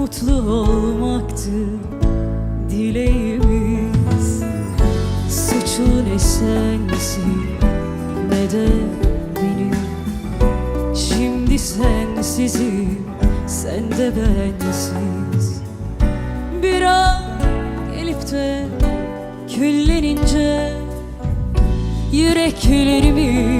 Mutlu olmaktı dileğimiz. Suçu ne sensin ne de benim. Şimdi sensizim sen de bensiz. Bir an gelip de küllenince Yüreklerimiz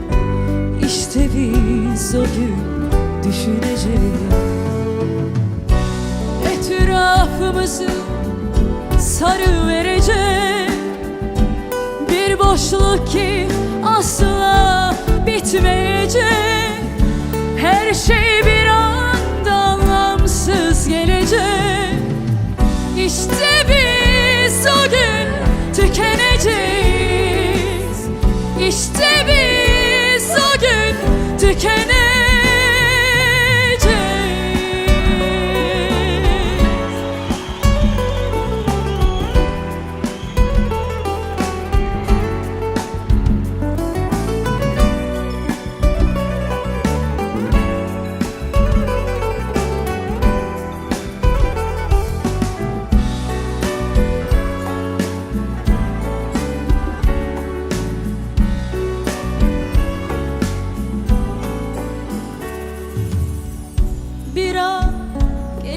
işte biz o gün düşüneceğiz. Etrafımızı sarı verecek. Bir boşluk ki asla bitmeyecek. Her şey bir anda anlamsız gelecek. İşte biz o gün tükeneceğiz. İşte biz o gün tükeneceğiz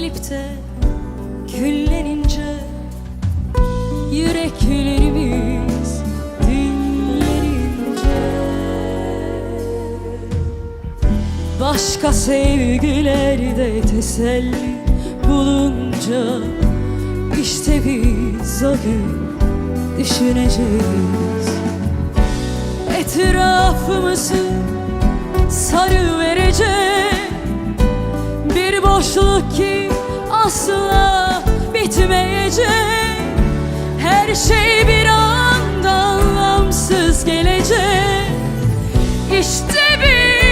gelip de küllenince Yüreklerimiz dinlenince. Başka sevgilerde teselli bulunca işte biz o gün düşüneceğiz. Etrafımızı sarı verecek bir boşluk ki asla bitmeyecek. Her şey bir anda anlamsız gelecek. İşte biz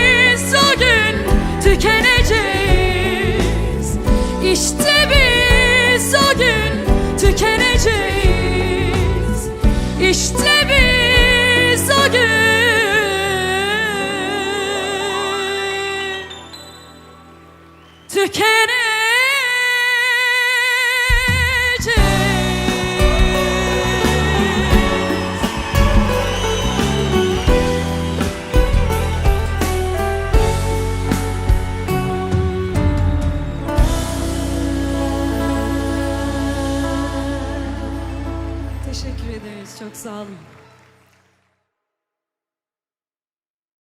Teşekkür ederiz. Çok sağ olun.